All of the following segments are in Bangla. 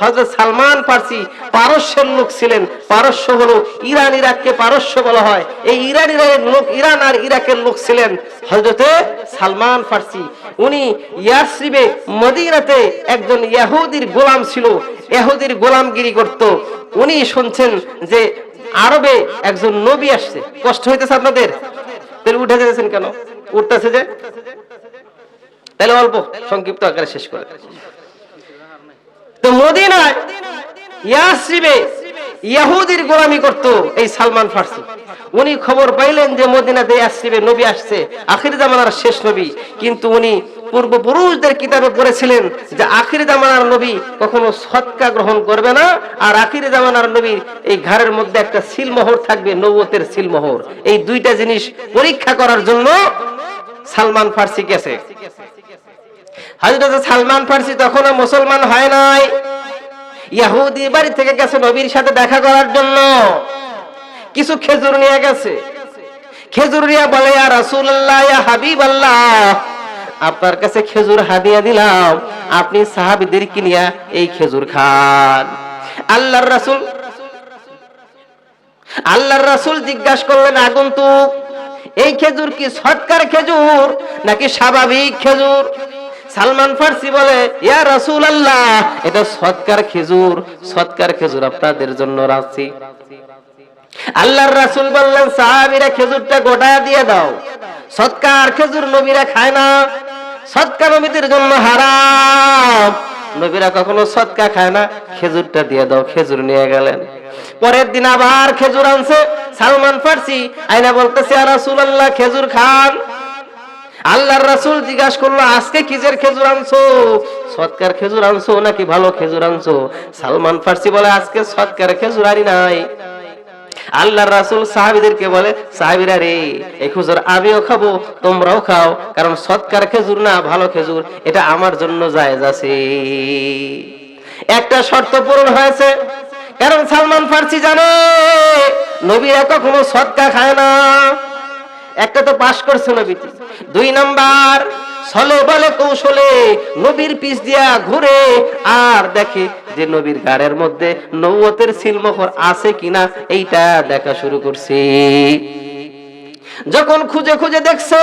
হজরত সালমান ফার্সি পারস্যের লোক ছিলেন। পারস্য হলো ইরান, ইরাককে পারস্য বলা হয়। এই ইরান ইরাকের লোক, ইরান আর ইরাকের লোক ছিলেন। হজরতে সালমান ফার্সি উনি ইয়াসরিবে মদিনাতে একজন ইয়াহুদির গোলাম ছিল। ইহুদির গোলামগিরি করত। উনি শুনছেন যে আরবে একজন নবী আসছে। কষ্ট হইতেছে আপনাদের? উঠে যেতেছেন কেন? উঠতেছে যে? তাহলে অল্প সংক্ষিপ্ত আকারে শেষ করে। মদিনায় ইয়াসরিবে ইহুদির গোলামি করত এই সালমান ফার্সি। উনি খবর পাইলেন যে মদিনাতে ইয়াসরিবে নবী আসছে, আখির জামানার শেষ নবী। কিন্তু উনি পূর্বপুরুষদের কিতাবে পড়েছিলেন যে আখির জামানার নবী কখনো সৎকা গ্রহণ করবে না, আর আখির জামানার নবীর এই ঘরের মধ্যে একটা সিলমোহর থাকবে নবতের সিলমোহর। এই দুইটা জিনিস পরীক্ষা করার জন্য সালমান ফার্সি গেছে। হযরত সালমান ফার্সি তখনও মুসলমান হয় নাই। ইহুদি বাড়ি থেকে গেছে নবীর সাথে দেখা করার জন্য। কিছু খেজুর নিয়ে গেছে। খেজুর নিয়ে বলে, ইয়া রাসূলুল্লাহ, ইয়া হাবিবাল্লাহ, আপনার কাছে খেজুর হাদিয়া দিলাম। আপনি সাহাবীদেরকে নিয়ে এই খেজুর খান। আল্লাহর রাসূল আল্লাহর রাসূল জিজ্ঞাসা করলেন, আগন্তুক, এই খেজুর কি সৎকার খেজুর নাকি স্বাভাবিক খেজুর? সালমান ফার্সি বলে, ইয়া রাসূল আল্লাহ এটা সৎকার খেজুর সৎকার খেজুর আপনাদের জন্য রাখছি আল্লাহর রাসূল বললেন, সাহাবীরা খেজুরটা গোটা দিয়ে দাও। সৎকার খেজুর নবীরা খায় না। সৎকা নবীদের জন্য হারাম। নবীরা কখনো সৎকা খায় না। খেজুরটা দিয়ে দাও, খেজুর নিয়ে গেলেন। পরের দিন আবার খেজুর আনছে সালমান ফার্সি। আইনা বলতেছে আর রাসূলুল্লাহ, খেজুর খান। আল্লাহর রাসূল জিজ্ঞাসা করল, আজকে কিজের খেজুর আনছো? সৎকার খেজুর আনছো নাকি ভালো খেজুর আনছো? সালমান ফার্সি বলে, আজকে সৎকার খেজুর আনি নাই। আল্লাহর রাসূল সাহাবীদেরকে বলে, সাহাবীরা রে এই খেজুর আমিও খাব, তোমরাও খাও, কারণ সৎকার খেজুর না, ভালো খেজুর, এটা আমার জন্য জায়েজ আছে। একটা শর্ত পূরণ হয়েছে, কারণ সালমান ফার্সি জানে, নবীরা কখনো সৎকা খায় না। একটা তো পাশ করছে নবীটি দুই নাম্বার ছলে বলে কৌশলে নবীর পিস দিয়া ঘুরে আর দেখে যে নবীর গাড়ের মধ্যে নৌয়তের সিলমোহর আছে কিনা, এইটা দেখা শুরু করছে। যখন খুঁজে খুঁজে দেখছে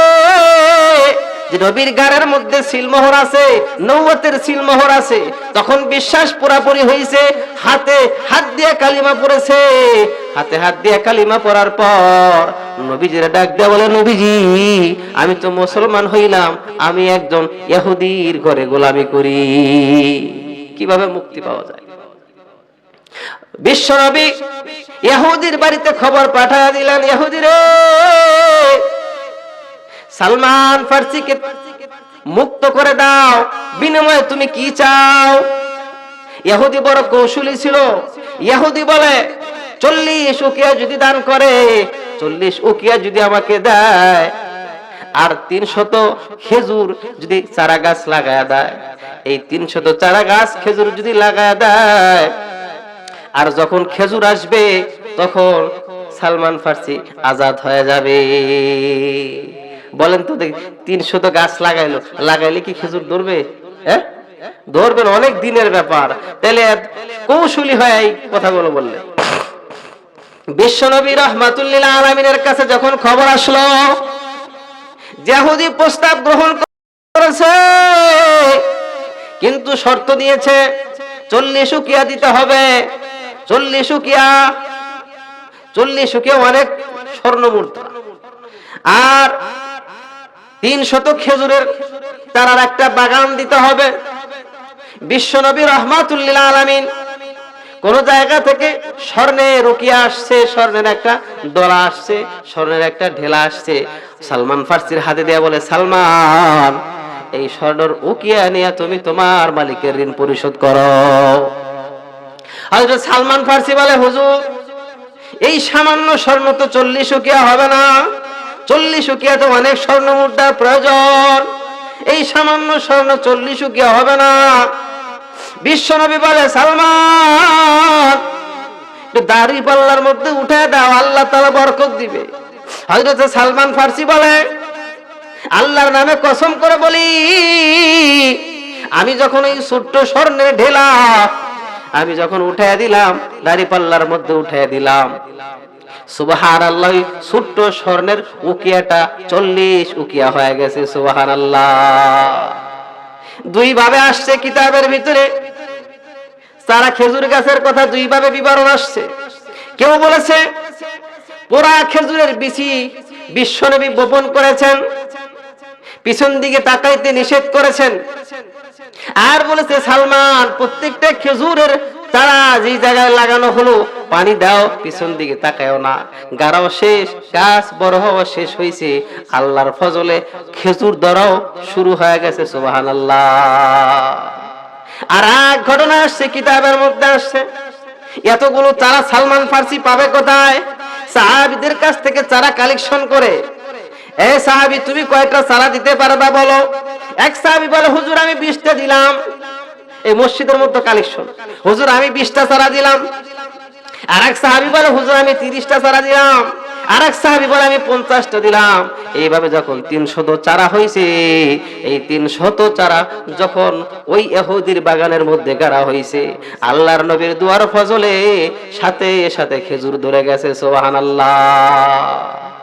যে নবীর গাড়ের মধ্যে সিলমোহর আছে, নৌয়তের সিলমোহর আছে, তখন বিশ্বাস পুরাপুরি হয়েছে হাতে হাত দিয়ে কালিমা পড়েছে। হাতে হাত দিয়ে কালিমা পড়ার পর নবীজির ডাক দেয়া বলে, নবীজি, আমি তো মুসলমান হইলাম, আমি একজন ইহুদির ঘরে গোলামি করি। কীভাবে মুক্তি পাওয়া যায়? বিশ্বনবী ইহুদির বাড়িতে খবর পাঠায় দিলেন, ইহুদি রে, সালমান ফার্সিকে মুক্ত করে দাও, বিনিময়ে তুমি কি চাও? ইহুদি বড় কৌশলী ছিল। ইহুদি বলে, চল্লিশ উকিয়া যদি দান করে চল্লিশ উকিয়া যদি আমাকে দেয়, আর তিন শত খেজুর যদি চারা গাছ লাগায় দেয়, এই তিন শত চারা গাছ খেজুর যদি লাগায় দেয়, আর যখন খেজুর আসবে, তখন সালমান ফার্সি আজাদ হয়ে যাবে। বলেন তো দেখ তিন শত গাছ লাগাইলো, লাগাইলে কি খেজুর ধরবে? হ্যাঁ? ধরবেন অনেক দিনের ব্যাপার। তাহলে কৌশলী হয় এই কথাগুলো বললে বিশ্বনবী রহমাতুল্লিল আলমিনের কাছে যখন খবর আসলো জাহুদি প্রস্তাব গ্রহণ করেছে, কিন্তু শর্ত দিয়েছে, চল্লিশ উকিয়া দিতে হবে। চল্লিশ উকিয়া চল্লিশ উকিয়া অনেক স্বর্ণ মুদ্রা আর তিন শত খেজুরের তারার একটা বাগান দিতে হবে। বিশ্বনবী রহমাতুল্লিল আলামিন কোন জায়গা থেকে স্বর্ণের রুকিয়া আসছে, স্বর্ণের একটা দলা আসছে, স্বর্ণের একটা ঢেলা আসছে। সালমান ফার্সির হাতে দেয়া বলে, সালমান, এই স্বর্ণর উকিয়া নিয়ে তুমি তোমার মালিকের ঋণ পরিশোধ করো। হযরত সালমান ফার্সি বলে, হুজুর, এই সামান্য স্বর্ণ তো চল্লিশ উকিয়া হবে না। চল্লিশ উকিয়া তো অনেক স্বর্ণ মুদ্রার প্রয়োজন। এই সামান্য স্বর্ণ চল্লিশ উকিয়া হবে না। বিশ্বনবী বলে, সালমান দাড়ি পাল্লার মধ্যে উঠে দাও, আল্লাহ তালা বরকত দিবে। হজরত সালমান ফার্সি বলে, আল্লাহর নামে কসম করে বলি, আমি যখন এই ছোট্ট স্বর্ণের ঢেলা, আমি যখন উঠাইয়া দিলাম, দাড়ি পাল্লার মধ্যে উঠাইয়া দিলাম। সুবাহান আল্লাহ ছোট্ট স্বর্ণের উকিয়াটা চল্লিশ উকিয়া হয়ে গেছে সুবাহান আল্লাহ দুই ভাবে আসছে কিতাবের ভিতরে তারা খেজুর গাছের কথা দুই ভাবে বিবরণ আসছে। কেউ বলেছে, পোড়া খেজুরের বিচি বিশ্বনবী বপন করেছেন, পিছন দিকে তাকাইতে নিষেধ করেছেন। আর বলেছে, সালমান, প্রত্যেকটা খেজুরের তারা যে জায়গায় লাগানো হলো, পানি দাও, পিছন দিকে তাকায়ও না। গাড়াও শেষ, গাছ বড় হওয়া শেষ হয়েছে আল্লাহর ফজলে খেজুর ধরাও শুরু হয়ে গেছে সুবাহান আল্লাহ আর এক ঘটনা আসছে, কিতাবের মধ্যে আসছে। এতগুলো চারা সালমান ফার্সি পাবে কোথায়? সাহাবিদের কাছ থেকে চারা কালেকশন করে। এ সাহাবি, তুমি কয়টা চারা দিতে পারবা বলো? এক সাহাবি বলে, হুজুর, আমি বিশটা দিলাম। এই মসজিদের মধ্যে কালেকশন হুজুর, আমি বিশটা চারা দিলাম। আর এক সাহাবি বলে, হুজুর, আমি তিরিশটা চারা দিলাম। আর এক সাহাবি বলে, আমি পঞ্চাশটা দিলাম। এইভাবে যখন তিনশত চারা হয়েছে এই তিনশত চারা যখন ওই এহুদির বাগানের মধ্যে গাড়া হয়েছে আল্লাহর নবীর দুয়ার ফজলে সাথে সাথে খেজুর ধরে গেছে সোহান আল্লাহ